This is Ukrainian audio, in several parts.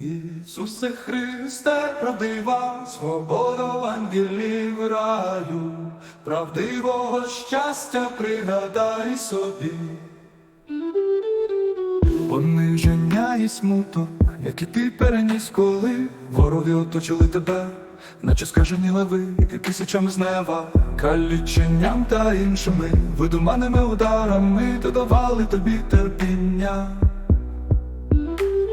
Ісусе Христе, правдива, свобода в ангелів раю, правдивого щастя пригадай собі. Пониження і смуток, які ти переніс, коли вороги оточили тебе, наче скажені леви, які тисячами знева, каліченням та іншими видуманими ударами додавали тобі терпіння.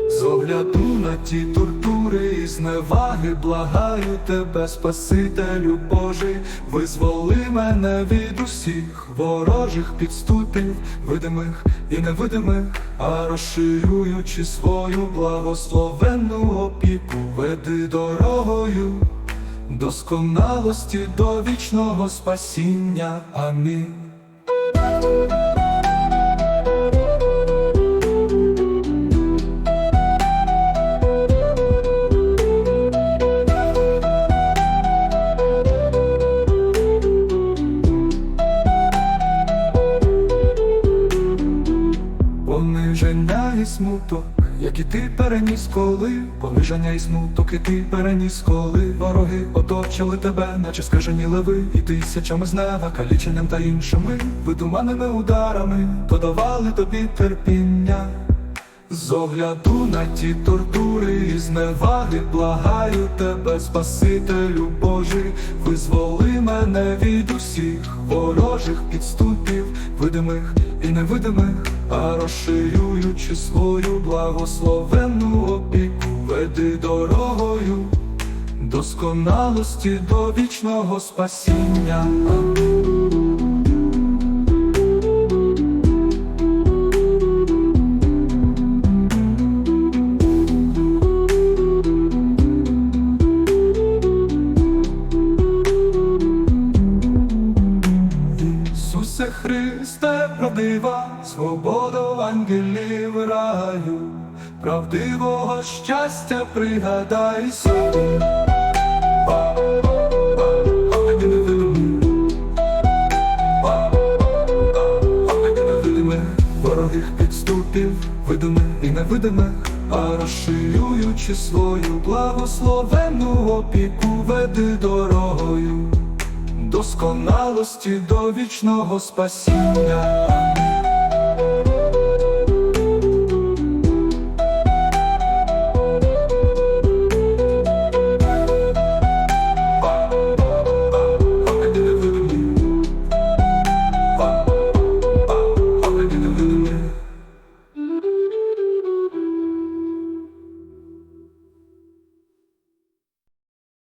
З огляду на ті тортури і зневаги благаю тебе, Спасителю Божий, визволи мене від усіх ворожих підступів, видимих і невидимих, а розширюючи свою благословенну опіку, веди дорогою досконалості до вічного спасіння. Амінь. Пониження і ти переніс коли, пониження і смуток, і ти переніс коли вороги оточили тебе, наче скажені леви, і тисячами знева, каліченням та іншими видуманими ударами подавали тобі терпіння. З огляду на ті тортури і зневаги благаю тебе, Спасителю Божий, визволи мене від усіх ворожих підступів, видимих і невидимих, а розширюючи свою благословенну опіку, веди дорогою досконалості до вічного спасіння. Правдива, свобода в ангелів раю, правдивого щастя пригадай собі. Ворогих підступів, видимих і невидимих, а розширюючи свою благословенну опіку, веди дорогою досконалості до вічного спасіння.